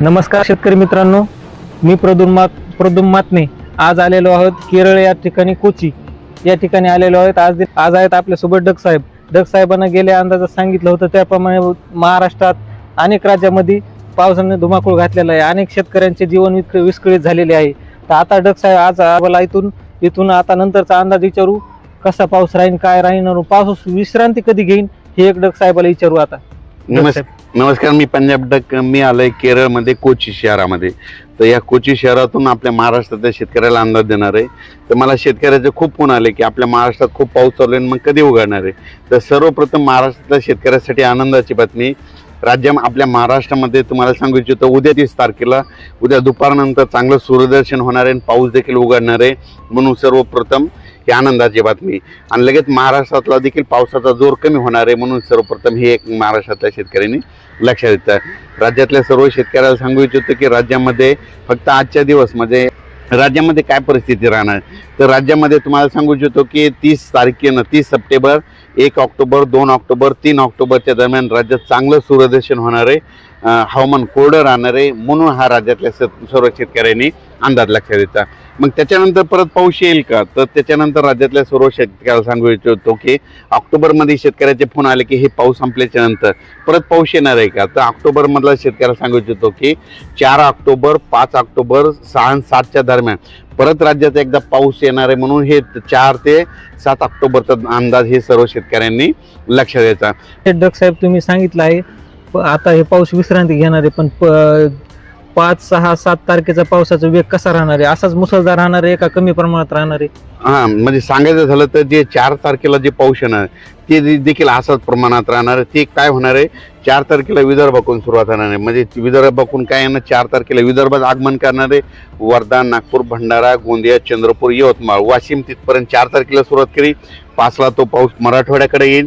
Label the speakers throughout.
Speaker 1: नमस्कार शेतकरी मित्रांनो मी प्रदुम प्रदुम्मातने आज आलेलो आहोत केरळ या ठिकाणी कोची. या ठिकाणी आलेलो आहोत. आज आज आहेत आपल्यासोबत डग साहेब. डग साहेबांना गेल्या अंदाजात सांगितलं होतं त्याप्रमाणे महाराष्ट्रात अनेक राज्यामध्ये पावसाने धुमाकूळ घातलेला आहे. अनेक शेतकऱ्यांचे जीवन विस्क- विस्कळीत झालेले आहे. तर आता डग साहेब आज आम्हाला इथून इथून आता नंतरचा अंदाज विचारू. कसा पाऊस राहीन काय राहीन पाऊस विश्रांती कधी घेईन हे एक डग साहेबाला विचारू आता.
Speaker 2: नमस्. नमस्कार मी पंजाब डक मी आलोय केरळमध्ये कोची शहरामध्ये. तर या कोची शहरातून आपल्या महाराष्ट्रातल्या शेतकऱ्याला अंदाज देणार आहे. तर मला शेतकऱ्याचे खूप फोन आले की आपल्या महाराष्ट्रात खूप पाऊस चालू आहे मग कधी उघडणार आहे. तर सर्वप्रथम महाराष्ट्रातल्या शेतकऱ्यासाठी आनंदाची बातमी. राज्या आपल्या महाराष्ट्रामध्ये तुम्हाला सांगू इच्छितो उद्या तीस तारखेला उद्या दुपारनंतर चांगलं सूर्यदर्शन होणार आहे आणि पाऊस देखील उघडणार आहे. म्हणून सर्वप्रथम ही आनंदाची बातमी. आणि लगेच महाराष्ट्रातला देखील पावसाचा जोर कमी होणार आहे म्हणून सर्वप्रथम हे एक महाराष्ट्रातल्या शेतकऱ्यांनी लक्षात येतं राज्यातल्या सर्व शेतकऱ्याला सांगू इच्छितो की राज्यामध्ये फक्त आजच्या दिवस म्हणजे राज्यामध्ये काय परिस्थिती राहणार? तर राज्यामध्ये तुम्हाला सांगू इच्छितो की तीस तारखेनं तीस सप्टेंबर एक ऑक्टोबर दोन ऑक्टोबर तीन ऑक्टोबरच्या दरम्यान राज्यात चांगलं सूर्यदर्शन होणार आहे. हवामान कोरडं राहणार आहे म्हणून हा राज्यातल्या स- सर्व शेतकऱ्यांनी अंदाज लक्षात येतात मग त्याच्यानंतर परत पाऊस येईल का? तर त्याच्यानंतर राज्यातल्या सर्व शेतकऱ्याला सांगू इच्छितो की ऑक्टोबरमध्ये शेतकऱ्याचे फोन आले की हे पाऊस संपल्याच्या नंतर परत पाऊस येणार आहे का? तर ऑक्टोबरमधला शेतकऱ्याला सांगू इच्छितो की चार ऑक्टोबर पाच ऑक्टोबर सहा आणि सातच्या दरम्यान परत राज्यात एकदा पाऊस येणार आहे म्हणून हे चार ते सात ऑक्टोबरचा अंदाज हे सर्व शेतकऱ्यांनी लक्ष द्यायचा
Speaker 1: हे डग साहेब तुम्ही सांगितलं आहे आता हे पाऊस विश्रांती घेणार आहे पण प- पाच सहा सात तारखेचा पावसाचा वेग कसा राहणार आहे? असाच मुसळधार राहणार आहे का कमी प्रमाणात राहणार आहे?
Speaker 2: हा म्हणजे सांगायचं झालं तर जे चार तारखेला जे पाऊस येणार ते दे- देखील असाच प्रमाणात राहणार आहे. ते काय होणार आहे? चार तारखेला विदर्भाकडून सुरुवात होणार आहे. म्हणजे विदर्भाकडून काय येणार चार तारखेला विदर्भात आगमन करणार आहे. वर्धा नागपूर भंडारा गोंदिया चंद्रपूर यवतमाळ वाशिम तिथपर्यंत चार तारखेला सुरुवात केली. पाचला तो पाऊस मराठवाड्याकडे येईल.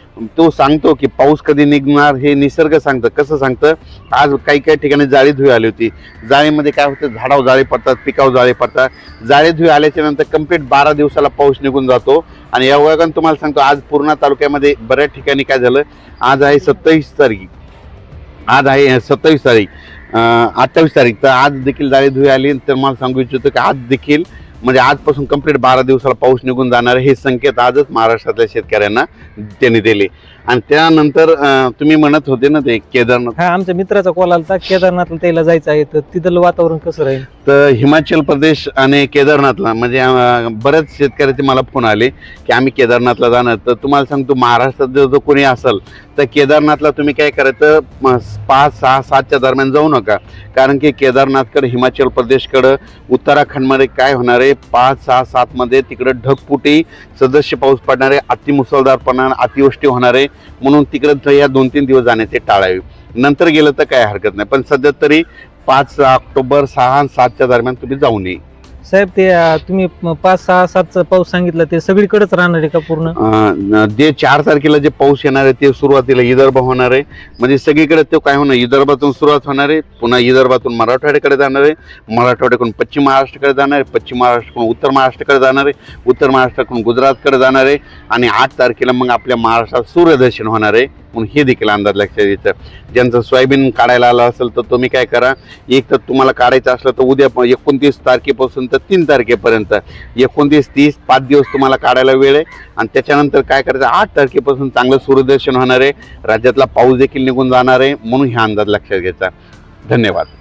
Speaker 2: तो सांगतो की पाऊस कधी निघणार हे निसर्ग सांगतं. कसं सांगतं? आज काही काही ठिकाणी जाळी धुई आली होती. जाळीमध्ये काय होतं? झाडावर जाळे पडतात पिकावर जाळे पडतात. जाळेधुई आल्याच्यानंतर कंप्लीट बारा दिवसाला पाऊस निघून जातो. आणि या वयानं तुम्हाला सांगतो आज पूर्णा तालुक्यामध्ये बऱ्याच ठिकाणी काय झालं? आज आहे सत्तावीस तारीख. आज आहे सत्तावीस तारीख. अठ्ठावीस तारीख. तर आज देखील जाळी धुई आली. तर मला सांगू इच्छितो की आज देखील म्हणजे आजपासून कंप्लीट बारा दिवसाला पाऊस निघून जाणार हे संकेत आजच महाराष्ट्रातल्या शेतकऱ्यांना त्यांनी दिले. आणि त्यानंतर अं, तुम्ही म्हणत होते ना ते केदारनाथ.
Speaker 1: हा आमच्या मित्राचा कॉल आला केदारनाथला त्याला जायचं आहे तर तिथलं वातावरण कसं राहील?
Speaker 2: तर हिमाचल प्रदेश आणि केदारनाथला म्हणजे अं, बऱ्याच शेतकऱ्याचे मला फोन आले की आम्ही केदारनाथला जाणार. तर तुम्हाला सांगतो महाराष्ट्रात जर जो कोणी असेल तर केदारनाथला तुम्ही काय करायचं म, पाच सहा सातच्या दरम्यान जाऊ नका. कारण की केदारनाथकडे हिमाचल प्रदेशकडं उत्तराखंडमध्ये काय होणार आहे पाच सहा सातमध्ये तिकडं ढगपुटी सदस्य पाऊस पडणार आहे अतिमुसळधारपणा अतिवृष्टी होणार आहे. म्हणून तिकडं या दोन तीन दिवस जाण्याचे टाळावे. नंतर गेलं तर काय हरकत नाही. पण सध्या तरी पाच ऑक्टोबर सहा आणि सातच्या दरम्यान तुम्ही जाऊ नये.
Speaker 1: साहेब ते अं, तुम्ही म- पाच सहा सातचा पाऊस सांगितलं ते सगळीकडेच राहणार आहे का पूर्ण?
Speaker 2: अं, जे चार तारखेला जे पाऊस येणार आहे ते सुरुवातीला विदर्भ होणार आहे. म्हणजे सगळीकडे तो काय होणार विदर्भातून सुरुवात होणार आहे पुन्हा विदर्भातून मराठवाड्याकडे जाणार आहे मराठवाड्याकडून पश्चिम महाराष्ट्राकडे जाणार आहे पश्चिम महाराष्ट्राकडून उत्तर महाराष्ट्राकडे जाणार आहे उत्तर महाराष्ट्राकडून गुजरातकडे जाणार आहे आणि आठ तारखेला मग आपल्या महाराष्ट्रात सूर्यदर्शन होणार आहे. म्हणून हे देखील अंदाज लक्षात घ्यायचं ज्यांचं सोयाबीन काढायला आलं असेल तर तुम्ही काय करा एक तर तुम्हाला काढायचं असलं तर उद्या एकोणतीस तारखेपासून तर तीन तारखेपर्यंत. एकोणतीस तीस पाच दिवस तुम्हाला काढायला वेळ आहे. आणि त्याच्यानंतर काय करायचं आठ तारखेपासून चांगलं सूर्यदर्शन होणार आहे. राज्यातला पाऊस देखील निघून जाणार आहे. म्हणून हा अंदाज लक्षात घ्यायचा. धन्यवाद.